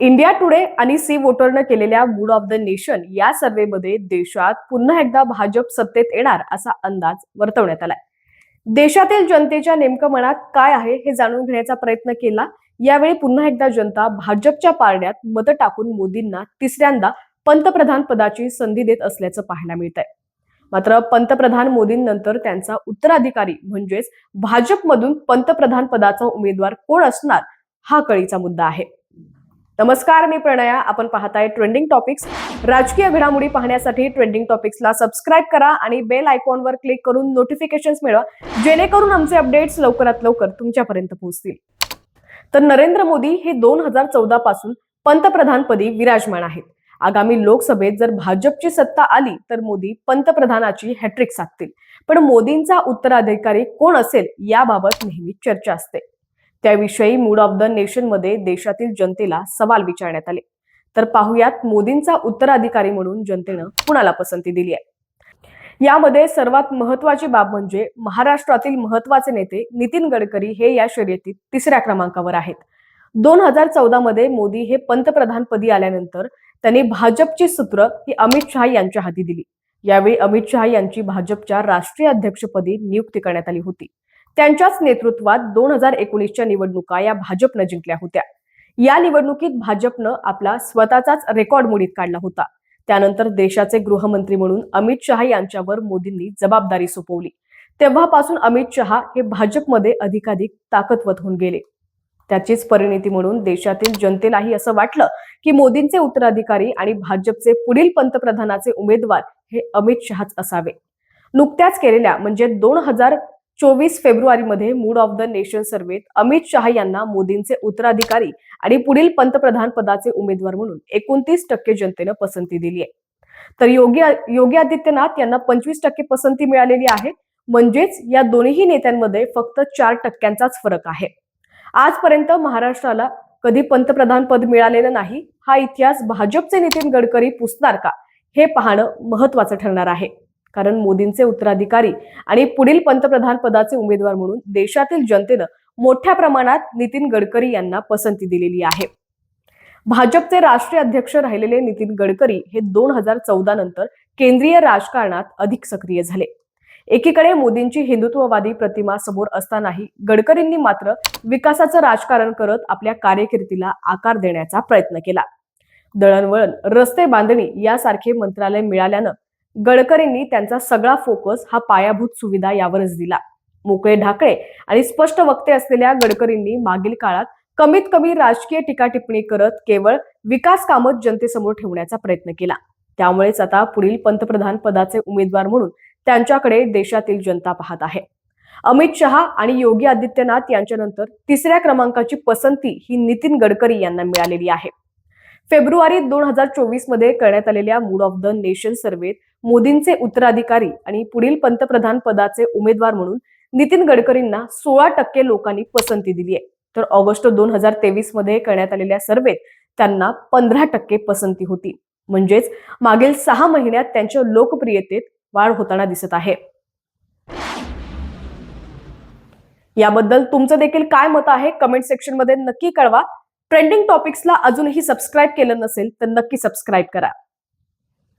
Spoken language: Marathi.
इंडिया टुडे आणि सी वोटरनं केलेल्या मूड ऑफ द नेशन या सर्व्हेमध्ये देशात पुन्हा एकदा भाजप सत्तेत येणार असा अंदाज वर्तवण्यात आलाय. देशातील जनतेच्या नेमकं मनात काय आहे हे जाणून घेण्याचा प्रयत्न केला. यावेळी पुन्हा एकदा जनता भाजपच्या पारड्यात मतं टाकून मोदींना तिसऱ्यांदा पंतप्रधान पदाची संधी देत असल्याचं पाहायला मिळत आहे मात्र पंतप्रधान मोदींनंतर त्यांचा उत्तराधिकारी म्हणजेच भाजपमधून पंतप्रधान पदाचा उमेदवार कोण असणार हा कळीचा मुद्दा आहे. नमस्कार मी प्रणया. आपण पाहताय ट्रेंडिंग टॉपिक्स राजकीय घडामोडी पाहण्यासाठी ट्रेंडिंग टॉपिक्सला सबस्क्राईब करा आणि बेल आयकॉनवर क्लिक करून नोटिफिकेशन्स मिळवा जेणेकरून आमचे अपडेट्स लवकरात लवकर तुमच्यापर्यंत पोहोचतील. तर नरेंद्र मोदी हे दोन हजार चौदा पासून पंतप्रधानपदी विराजमान आहेत. आगामी लोकसभेत जर भाजपची सत्ता आली तर मोदी पंतप्रधानाची हॅट्रिक साधतील. पण मोदींचा उत्तराधिकारी कोण असेल याबाबत नेहमी चर्चा असते. त्याविषयी मूड ऑफ द नेशनमध्ये देशातील जनतेला सवाल विचारण्यात आले. तर पाहुयात मोदींचा उत्तराधिकारी म्हणून जनतेनं कुणाला पसंती दिली आहे? यामध्ये सर्वात महत्वाची बाब म्हणजे महाराष्ट्रातील महत्त्वाचे नेते नितीन गडकरी हे या शर्यतीत तिसऱ्या क्रमांकावर आहेत. दोन हजार चौदा मध्ये मोदी हे पंतप्रधानपदी आल्यानंतर त्यांनी भाजपची सूत्र ही अमित शहा यांच्या हाती दिली. यावेळी अमित शहा यांची भाजपच्या राष्ट्रीय अध्यक्षपदी नियुक्ती करण्यात आली होती. त्यांच्याच नेतृत्वात दोन हजार एकोणीसच्या निवडणुका या भाजपनं जिंकल्या होत्या. या निवडणुकीत भाजपनं आपला स्वतःचाच रेकॉर्ड मोडीत काढला होता. त्यानंतर देशाचे गृहमंत्री म्हणून अमित शहा यांच्यावर मोदींनी जबाबदारी सोपवली. तेव्हापासून अमित शहा हे भाजपमध्ये अधिकाधिक ताकदवत होऊन गेले. त्याचीच परिणिती म्हणून देशातील जनतेलाही असं वाटलं की मोदींचे उत्तराधिकारी आणि भाजपचे पुढील पंतप्रधानाचे उमेदवार हे अमित शहाच असावे. नुकत्याच केलेल्या म्हणजे दोन हजार चोवीस फेब्रुवारीमध्ये मूड ऑफ द नेशन सर्वेत अमित शहा यांना मोदींचे उत्तराधिकारी आणि पुढील पंतप्रधान पदाचे उमेदवार म्हणून एकोणतीस टक्के जनतेनं पसंती दिली आहे. तर योगी योगी आदित्यनाथ यांना पंचवीस टक्के पसंती मिळालेली आहे. म्हणजेच या दोन्ही नेत्यांमध्ये फक्त चार टक्क्यांचाच फरक आहे. आजपर्यंत महाराष्ट्राला कधी पंतप्रधान पद मिळालेलं नाही हा इतिहास भाजपचे नितीन गडकरी पुसणार का हे पाहणं महत्वाचं ठरणार आहे. कारण मोदींचे उत्तराधिकारी आणि पुढील पंतप्रधान पदाचे उमेदवार म्हणून देशातील जनतेनं मोठ्या प्रमाणात नितीन गडकरी यांना पसंती दिलेली आहे. भाजपचे राष्ट्रीय अध्यक्ष राहिलेले नितीन गडकरी हे दोन हजार चौदा नंतर केंद्रीय राजकारणात अधिक सक्रिय झाले. एकीकडे मोदींची हिंदुत्ववादी प्रतिमा समोर असतानाही गडकरींनी मात्र विकासाचं राजकारण करत आपल्या कार्यकिर्तीला आकार देण्याचा प्रयत्न केला. दळणवळण रस्ते बांधणी यासारखे मंत्रालय मिळाल्यानं गडकरींनी त्यांचा सगळा फोकस हा पायाभूत सुविधा यावरच दिला. मोकळे ढाकळे आणि स्पष्ट वक्ते असलेल्या गडकरींनी मागील काळात कमीत कमी राजकीय टीका टिप्पणी करत केवळ विकास कामच जनतेसमोर ठेवण्याचा प्रयत्न केला. त्यामुळेच आता पुढील पंतप्रधान पदाचे उमेदवार म्हणून त्यांच्याकडे देशातील जनता पाहत आहे. अमित शहा आणि योगी आदित्यनाथ यांच्यानंतर तिसऱ्या क्रमांकाची पसंती ही नितीन गडकरी यांना मिळालेली आहे. फेब्रुवारी दोन हजार चोवीसमध्ये करण्यात आलेल्या मूड ऑफ द नेशन सर्वेत मोदींचे उत्तराधिकारी आणि पुढील पंतप्रधान पदाचे उमेदवार म्हणून नितीन गडकरींना सोळा टक्के लोकांनी पसंती दिली आहे तर ऑगस्ट दोन हजार तेवीसमध्ये करण्यात आलेल्या सर्वेत त्यांना पंधरा टक्के पसंती होती. म्हणजेच मागील सहा महिन्यात त्यांच्या लोकप्रियतेत वाढ होताना दिसत आहे. याबद्दल तुमचं देखील काय मत आहे? कमेंट सेक्शनमध्ये नक्की कळवा. ट्रेंडिंग टॉपिक्सला अजूनही सबस्क्राईब केलं नसेल तर नक्की सबस्क्राईब करा.